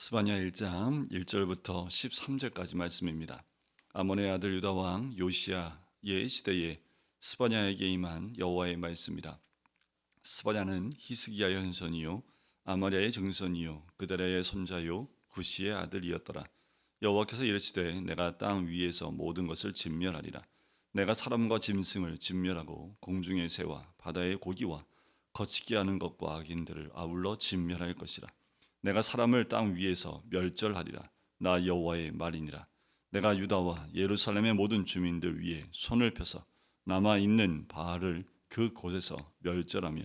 스바냐 1장 1절부터 13절까지 말씀입니다. 아몬의 아들 유다 왕 요시아의 시대에 스바냐에게 임한 여호와의 말씀이라. 스바냐는 히스기야의 현손이요 아마리아의 증손이요 그다라의 손자요 구시의 아들이었더라. 여호와께서 이르시되 내가 땅 위에서 모든 것을 진멸하리라. 내가 사람과 짐승을 진멸하고 공중의 새와 바다의 고기와 거치게 하는 것과 악인들을 아울러 진멸할 것이라. 내가 사람을 땅 위에서 멸절하리라. 나 여호와의 말이니라. 내가 유다와 예루살렘의 모든 주민들 위에 손을 펴서 남아 있는 바알을 그 곳에서 멸절하며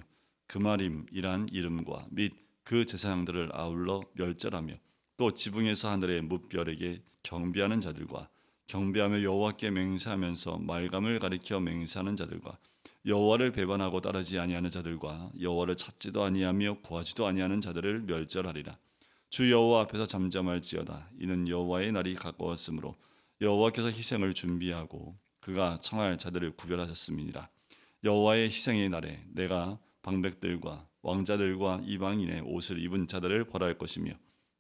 그마림이란 이름과 및 그 제사장들을 아울러 멸절하며 또 지붕에서 하늘의 무별에게 경배하는 자들과 경배하며 여호와께 맹세하면서 말감을 가리켜 맹세하는 자들과 여호와를 배반하고 따르지 아니하는 자들과 여호와를 찾지도 아니하며 구하지도 아니하는 자들을 멸절하리라. 주 여호와 앞에서 잠잠할지어다. 이는 여호와의 날이 가까웠으므로 여호와께서 희생을 준비하고 그가 청할 자들을 구별하셨음이니라. 여호와의 희생의 날에 내가 방백들과 왕자들과 이방인의 옷을 입은 자들을 벌할 것이며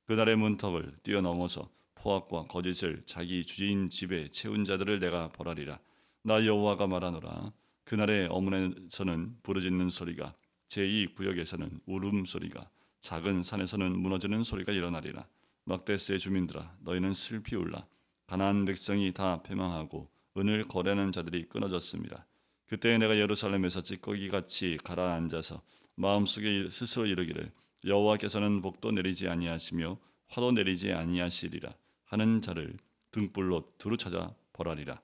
그날의 문턱을 뛰어넘어서 포악과 거짓을 자기 주인 집에 채운 자들을 내가 벌하리라. 나 여호와가 말하노라. 그날의 어문에서는 부르짖는 소리가 제2 구역에서는 울음 소리가 작은 산에서는 무너지는 소리가 일어나리라. 막데스의 주민들아 너희는 슬피 울라. 가나안 백성이 다 패망하고 은을 거래하는 자들이 끊어졌습니다. 그때 내가 예루살렘에서 찌꺼기 같이 가라앉아서 마음속에 스스로 이르기를 여호와께서는 복도 내리지 아니하시며 화도 내리지 아니하시리라 하는 자를 등불로 두루 찾아 벌하리라.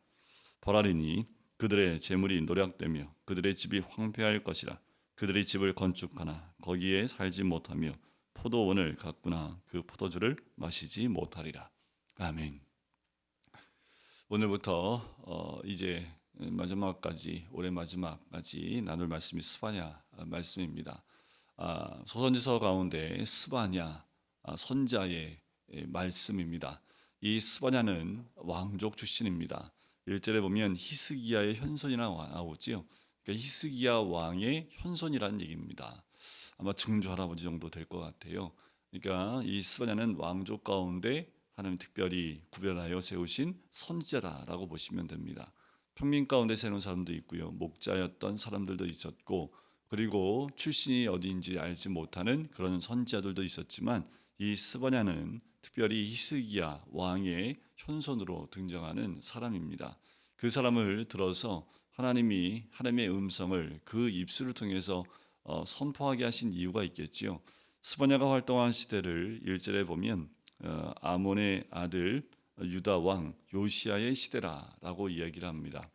벌하리니 그들의 재물이 노략되며 그들의 집이 황폐할 것이라 그들이 집을 건축하나 거기에 살지 못하며 포도원을 가꾸나 그 포도주를 마시지 못하리라. 아멘. 오늘부터 어 이제 마지막까지 올해 마지막까지 나눌 말씀이 스바냐 말씀입니다. 아, 소선지서 가운데 스바냐 아, 선자의 말씀입니다. 이 스바냐는 왕족 출신입니다. 1절에 보면 히스기야의 현손이라 나오지요. 그러니까 히스기야 왕의 현손이라는 얘기입니다. 아마 증조 할아버지 정도 될 것 같아요. 그러니까 이 스바냐는 왕족 가운데 하나님 특별히 구별하여 세우신 선지자라고 보시면 됩니다. 평민 가운데 세운 사람도 있고요. 목자였던 사람들도 있었고 그리고 출신이 어디인지 알지 못하는 그런 선지자들도 있었지만 이 스바냐는 특별히 히스기야 왕의 현손으로 등장하는 사람입니다. 그 사람을 들어서 하나님이 하나님의 음성을 그 입술을 통해서 어, 선포하게 하신 이유가 있겠지요. 스바냐가 활동한 시대를 1절에 보면 어, 아몬의 아들 유다 왕 요시아의 시대라라고 이야기를 합니다.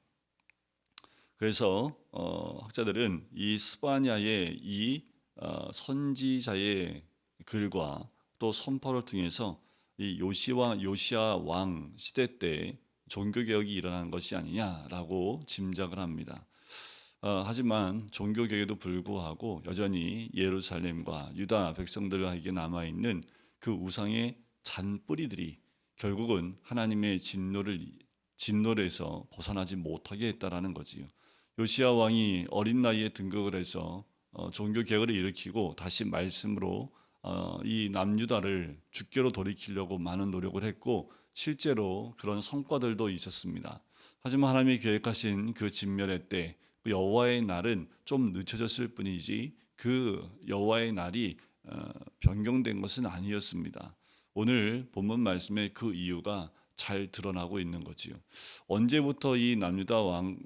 그래서 어, 학자들은 이 스바냐의 이 어, 선지자의 글과 또 선포를 통해서 이 요시와 요시아 왕 시대 때 종교 개혁이 일어난 것이 아니냐라고 짐작을 합니다. 어, 하지만 종교 개혁에도 불구하고 여전히 예루살렘과 유다 백성들에게 남아 있는 그 우상의 잔뿌리들이 결국은 하나님의 진노를 진노에서 벗어나지 못하게 했다라는 거지요. 요시아 왕이 어린 나이에 등극을 해서 어, 종교 개혁을 일으키고 다시 말씀으로 어, 이 남유다를 주께로 돌이키려고 많은 노력을 했고 실제로 그런 성과들도 있었습니다. 하지만 하나님이 계획하신 그 진멸의 때그 여호와의 날은 좀 늦춰졌을 뿐이지 그 여호와의 날이 어, 변경된 것은 아니었습니다. 오늘 본문 말씀의 그 이유가 잘 드러나고 있는 거지요. 언제부터 이 남유다 왕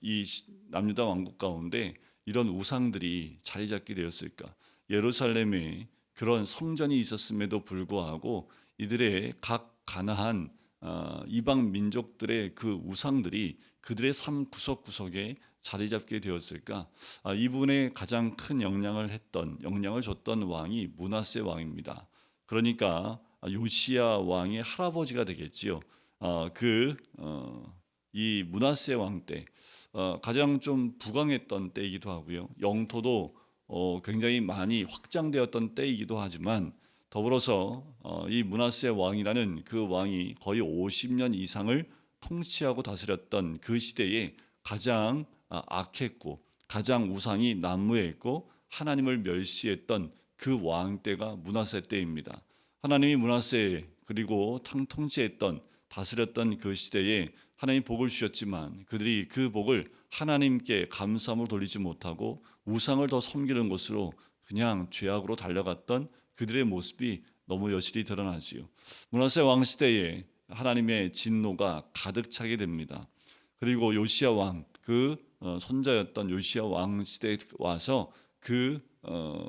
이 남유다 왕국 가운데 이런 우상들이 자리 잡게 되었을까? 예루살렘에 그런 성전이 있었음에도 불구하고 이들의 각 가나안 어, 이방 민족들의 그 우상들이 그들의 삶 구석구석에 자리 잡게 되었을까? 아, 이분의 가장 큰 영향을 했던 영향을 줬던 왕이 문하세 왕입니다. 그러니까 요시야 왕의 할아버지가 되겠지요. 어, 그, 어, 이 문하세 왕 때, 어, 가장 좀 부강했던 때이기도 하고요. 영토도 어, 굉장히 많이 확장되었던 때이기도 하지만 더불어서 어, 이 문하세 왕이라는 그 왕이 거의 50년 이상을 통치하고 다스렸던 그 시대에 가장 아, 악했고 가장 우상이 난무했고 하나님을 멸시했던 그 왕 때가 문하세 때입니다. 하나님이 문하세 그리고 탕 통치했던 다스렸던 그 시대에 하나님 복을 주셨지만 그들이 그 복을 하나님께 감사함으로 돌리지 못하고 우상을 더 섬기는 것으로 그냥 죄악으로 달려갔던 그들의 모습이 너무 여실히 드러나지요. 문하세 왕 시대에 하나님의 진노가 가득 차게 됩니다. 그리고 요시야 왕 그 손자였던 요시야 왕 시대에 와서 그 어,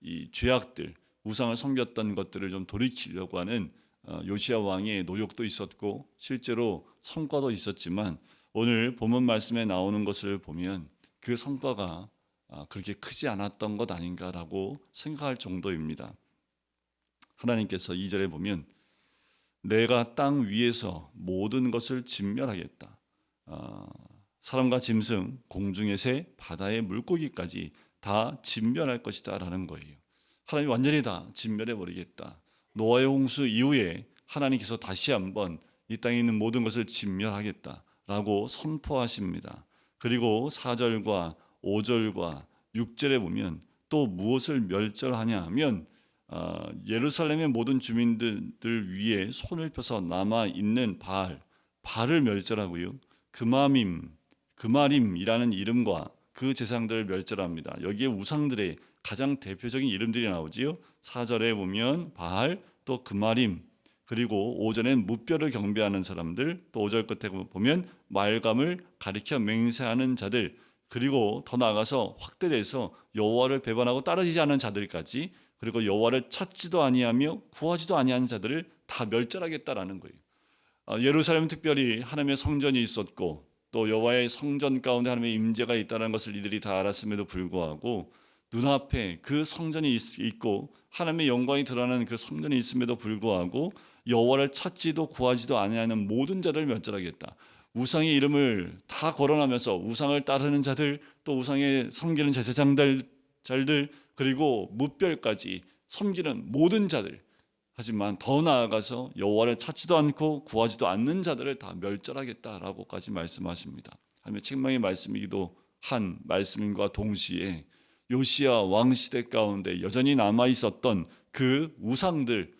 이 죄악들 우상을 섬겼던 것들을 좀 돌이키려고 하는 어, 요시야 왕의 노력도 있었고 실제로 성과도 있었지만 오늘 본문 말씀에 나오는 것을 보면 그 성과가 아, 그렇게 크지 않았던 것 아닌가라고 생각할 정도입니다. 하나님께서 2절에 보면 내가 땅 위에서 모든 것을 진멸하겠다. 아, 사람과 짐승, 공중의 새, 바다의 물고기까지 다 진멸할 것이다라는 거예요. 하나님이 완전히 다 진멸해 버리겠다. 노아의 홍수 이후에 하나님께서 다시 한번 이 땅에 있는 모든 것을 진멸하겠다라고 선포하십니다. 그리고 4절과 5절과 6절에 보면 또 무엇을 멸절하냐 하면 어, 예루살렘의 모든 주민들 위에 손을 펴서 남아 있는 바알, 바알을 멸절하고요. 그마밈, 그마림이라는 이름과 그 재상들을 멸절합니다. 여기에 우상들의 가장 대표적인 이름들이 나오지요. 4절에 보면 바알, 또 그마림, 그리고 오전엔 무뼈를 경배하는 사람들, 또 5절 끝에 보면 말감을 가리켜 맹세하는 자들, 그리고 더 나아가서 확대돼서 여호와를 배반하고 따르지 않은 자들까지 그리고 여호와를 찾지도 아니하며 구하지도 아니하는 자들을 다 멸절하겠다라는 거예요. 아, 예루살렘 특별히 하나님의 성전이 있었고 또 여호와의 성전 가운데 하나님의 임재가 있다는 것을 이들이 다 알았음에도 불구하고 눈앞에 그 성전이 있고 하나님의 영광이 드러나는 그 성전이 있음에도 불구하고 여호와를 찾지도 구하지도 아니하는 모든 자를 멸절하겠다. 우상의 이름을 다 거론하면서 우상을 따르는 자들 또 우상에 섬기는 제사장들 잘들 그리고 무별까지 섬기는 모든 자들 하지만 더 나아가서 여호와를 찾지도 않고 구하지도 않는 자들을 다 멸절하겠다라고까지 말씀하십니다. 하나님의 책망의 말씀이기도 한 말씀과 동시에 요시야 왕 시대 가운데 여전히 남아 있었던 그 우상들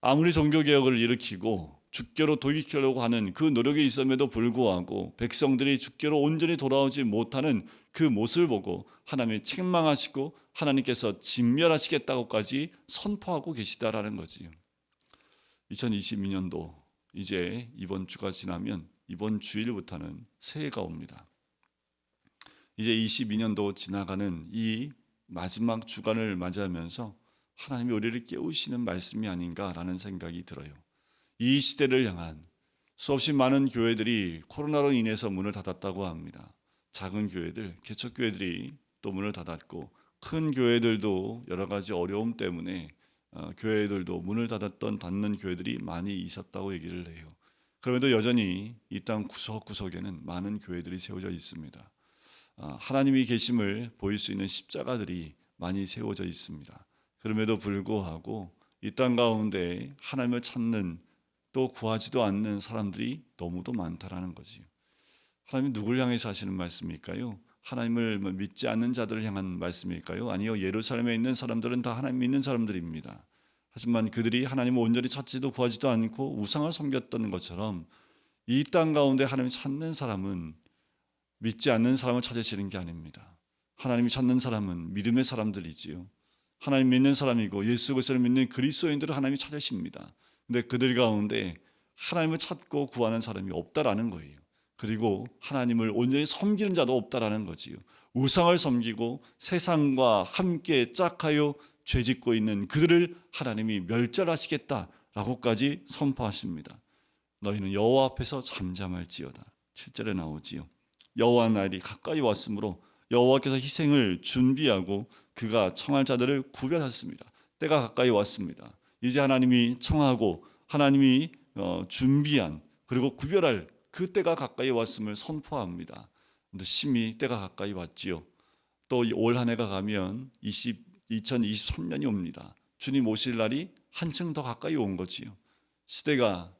아무리 종교 개혁을 일으키고 주께로 돌이키려고 하는 그 노력이 있음에도 불구하고 백성들이 주께로 온전히 돌아오지 못하는 그 모습을 보고 하나님이 책망하시고 하나님께서 진멸하시겠다고까지 선포하고 계시다라는 거지요. 2022년도 이제 이번 주가 지나면 이번 주일부터는 새해가 옵니다. 이제 22년도 지나가는 이 마지막 주간을 맞이하면서 하나님이 우리를 깨우시는 말씀이 아닌가라는 생각이 들어요. 이 시대를 향한 수없이 많은 교회들이 코로나로 인해서 문을 닫았다고 합니다. 작은 교회들, 개척 교회들이 또 문을 닫았고 큰 교회들도 여러 가지 어려움 때문에 어, 교회들도 문을 닫았던 닫는 교회들이 많이 있었다고 얘기를 해요. 그럼에도 여전히 이 땅 구석구석에는 많은 교회들이 세워져 있습니다. 어, 하나님이 계심을 보일 수 있는 십자가들이 많이 세워져 있습니다. 그럼에도 불구하고 이 땅 가운데 하나님을 찾는 또 구하지도 않는 사람들이 너무도 많다라는 거지요. 하나님 누굴 향해서 하시는 말씀일까요? 하나님을 뭐 믿지 않는 자들을 향한 말씀일까요? 아니요. 예루살렘에 있는 사람들은 다 하나님 믿는 사람들입니다. 하지만 그들이 하나님을 온전히 찾지도 구하지도 않고 우상을 섬겼던 것처럼 이 땅 가운데 하나님을 찾는 사람은 믿지 않는 사람을 찾으시는 게 아닙니다. 하나님이 찾는 사람은 믿음의 사람들이지요. 하나님 믿는 사람이고 예수 그리스도를 믿는 그리스도인들을 하나님이 찾으십니다. 근데 그들 가운데 하나님을 찾고 구하는 사람이 없다라는 거예요. 그리고 하나님을 온전히 섬기는 자도 없다라는 거지요. 우상을 섬기고 세상과 함께 짝하여 죄짓고 있는 그들을 하나님이 멸절하시겠다라고까지 선포하십니다. 너희는 여호와 앞에서 잠잠할지어다. 7절에 나오지요. 여호와 날이 가까이 왔으므로 여호와께서 희생을 준비하고 그가 청할 자들을 구별하셨습니다. 때가 가까이 왔습니다. 이제 하나님이 청하고 하나님이 어, 준비한 그리고 구별할 그 때가 가까이 왔음을 선포합니다. 근데 심히 때가 가까이 왔지요. 또 올 한 해가 가면 20, 2023년이 옵니다. 주님 오실 날이 한층 더 가까이 온 거지요. 시대가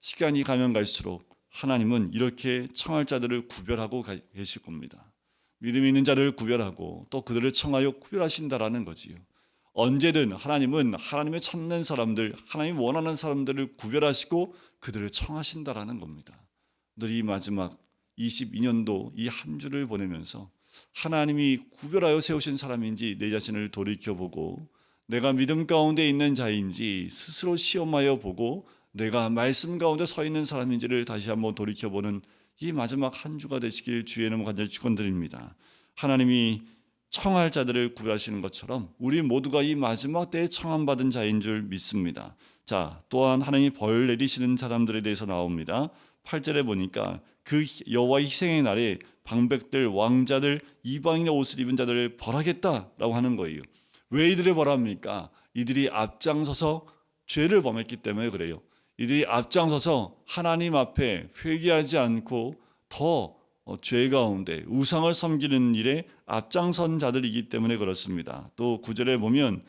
시간이 가면 갈수록 하나님은 이렇게 청할 자들을 구별하고 계실 겁니다. 믿음 있는 자를 구별하고 또 그들을 청하여 구별하신다라는 거지요. 언제든 하나님은 하나님의 찾는 사람들, 하나님 원하는 사람들을 구별하시고 그들을 청하신다라는 겁니다. 오늘 이 마지막 22년도 이 한 주를 보내면서 하나님이 구별하여 세우신 사람인지 내 자신을 돌이켜보고 내가 믿음 가운데 있는 자인지 스스로 시험하여 보고 내가 말씀 가운데 서 있는 사람인지를 다시 한번 돌이켜보는 이 마지막 한 주가 되시길 주의 이름 간절히 축원드립니다. 하나님이 청할 자들을 구별하시는 것처럼 우리 모두가 이 마지막 때에 청함 받은 자인 줄 믿습니다. 자, 또한 하나님이 벌 내리시는 사람들에 대해서 나옵니다. 8절에 보니까 그 여호와의 희생의 날에 방백들 왕자들 이방인의 옷을 입은 자들을 벌하겠다라고 하는 거예요. 왜 이들을 벌합니까? 이들이 앞장서서 죄를 범했기 때문에 그래요. 이들이 앞장서서 하나님 앞에 회개하지 않고 더 어, 죄 가운데 우상을 섬기는 일에 앞장선 자들이기 때문에 그렇습니다. 또 구절에 보면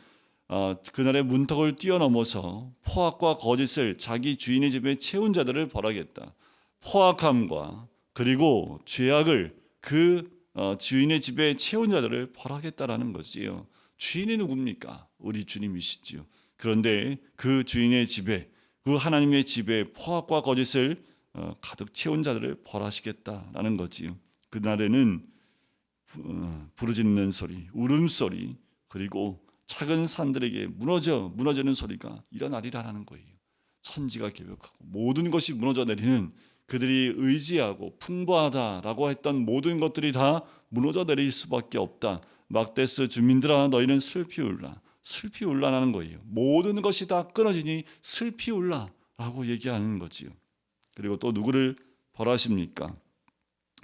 어, 그날의 문턱을 뛰어넘어서 포악과 거짓을 자기 주인의 집에 채운 자들을 벌하겠다. 포악함과 그리고 죄악을 그 어, 주인의 집에 채운 자들을 벌하겠다라는 것이요. 주인이 누굽니까? 우리 주님이시지요. 그런데 그 주인의 집에 그 하나님의 집에 포악과 거짓을 어, 가득 채운 자들을 벌하시겠다라는 거지요. 그날에는 부- 어, 부르짖는 소리, 울음소리, 그리고 작은 산들에게 무너져 무너지는 소리가 일어나리라는 거예요. 천지가 개벽하고 모든 것이 무너져 내리는 그들이 의지하고 풍부하다라고 했던 모든 것들이 다 무너져 내릴 수밖에 없다. 막데스 주민들아 너희는 슬피 울라. 슬피 울라라는 거예요. 모든 것이 다 끊어지니 슬피 울라라고 얘기하는 거지요. 그리고 또 누구를 벌하십니까?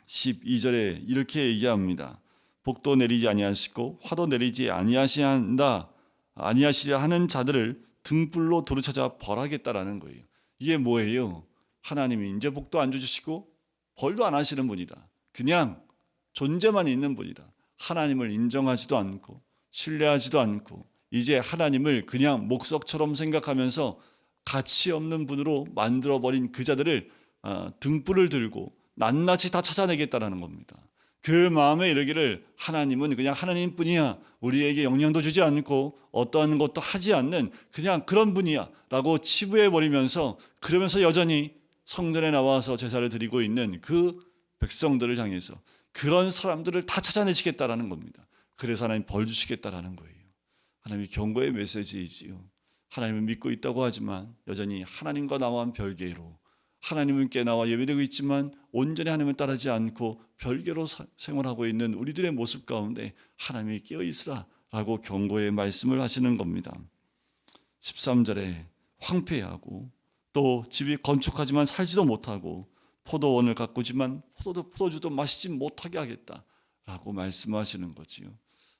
12절에 이렇게 얘기합니다. 복도 내리지 아니하시고 화도 내리지 아니하시한다 아니하시려 하는 자들을 등불로 두루쳐자 벌하겠다라는 거예요. 이게 뭐예요? 하나님이 이제 복도 안 주시고 벌도 안 하시는 분이다. 그냥 존재만 있는 분이다. 하나님을 인정하지도 않고 신뢰하지도 않고 이제 하나님을 그냥 목석처럼 생각하면서 가치 없는 분으로 만들어 버린 그 자들을 아, 등불을 들고 낱낱이 다 찾아내겠다라는 겁니다. 그 마음에 이르기를 하나님은 그냥 하나님뿐이야. 우리에게 영향도 주지 않고 어떠한 것도 하지 않는 그냥 그런 분이야라고 치부해 버리면서 그러면서 여전히 성전에 나와서 제사를 드리고 있는 그 백성들을 향해서 그런 사람들을 다 찾아내시겠다라는 겁니다. 그래서 하나님 벌 주시겠다라는 거예요. 하나님이 경고의 메시지이지요. 하나님을 믿고 있다고 하지만 여전히 하나님과 나와는 별개로 하나님께 나와 예배되고 있지만 온전히 하나님을 따르지 않고 별개로 사- 생활하고 있는 우리들의 모습 가운데 하나님이 깨어 있으라라고 경고의 말씀을 하시는 겁니다. 13절에 황폐하고 또 집이 건축하지만 살지도 못하고 포도원을 가꾸지만 포도도 포도주도 마시지 못하게 하겠다라고 말씀하시는 거지요.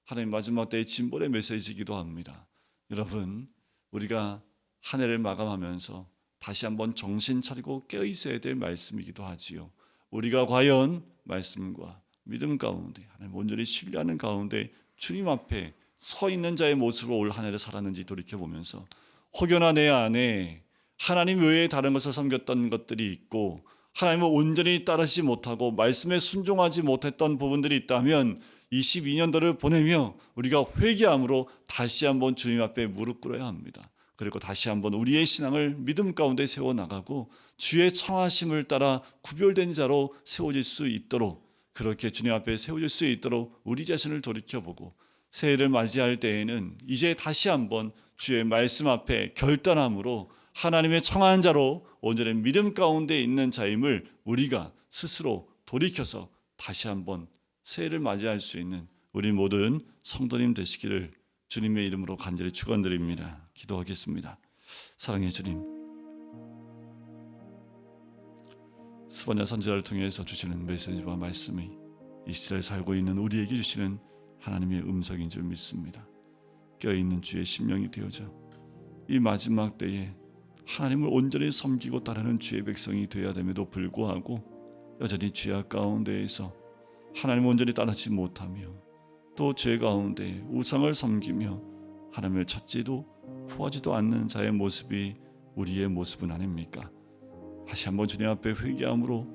하나님 마지막 때의 진벌의 메시지이기도 합니다. 여러분 우리가 한 해를 마감하면서 다시 한번 정신 차리고 깨어 있어야 될 말씀이기도 하지요. 우리가 과연 말씀과 믿음 가운데 하나님 온전히 신뢰하는 가운데 주님 앞에 서 있는 자의 모습으로 올 한 해를 살았는지 돌이켜 보면서 혹여나 내 안에 하나님 외에 다른 것을 섬겼던 것들이 있고 하나님을 온전히 따르지 못하고 말씀에 순종하지 못했던 부분들이 있다면 22년도를 보내며 우리가 회개함으로 다시 한번 주님 앞에 무릎 꿇어야 합니다. 그리고 다시 한번 우리의 신앙을 믿음 가운데 세워 나가고 주의 청하심을 따라 구별된 자로 세워질 수 있도록 그렇게 주님 앞에 세워질 수 있도록 우리 자신을 돌이켜 보고 새해를 맞이할 때에는 이제 다시 한번 주의 말씀 앞에 결단함으로 하나님의 청한 자로 온전히 믿음 가운데 있는 자임을 우리가 스스로 돌이켜서 다시 한번 새해를 맞이할 수 있는 우리 모든 성도님 되시기를 주님의 이름으로 간절히 축원드립니다. 기도하겠습니다. 사랑의 주님. 스바냐 선지자를 통해서 주시는 메시지와 말씀이 이 시대에 살고 있는 우리에게 주시는 하나님의 음성인 줄 믿습니다. 껴있는 주의 심령이 되어져 이 마지막 때에 하나님을 온전히 섬기고 따르는 주의 백성이 되어야 됨에도 불구하고 여전히 죄악 가운데에서 하나님을 온전히 따르지 못하며 또 죄 가운데 우상을 섬기며 하나님을 찾지도 구하지도 않는 자의 모습이 우리의 모습은 아닙니까? 다시 한번 주님 앞에 회개함으로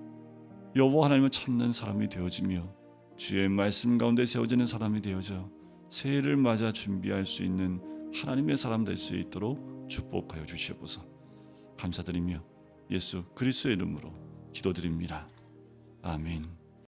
여호와 하나님을 찾는 사람이 되어지며 주의 말씀 가운데 세워지는 사람이 되어져 새해를 맞아 준비할 수 있는 하나님의 사람 될 수 있도록 축복하여 주시옵소서. 감사드리며 예수 그리스도의 이름으로 기도드립니다. 아멘.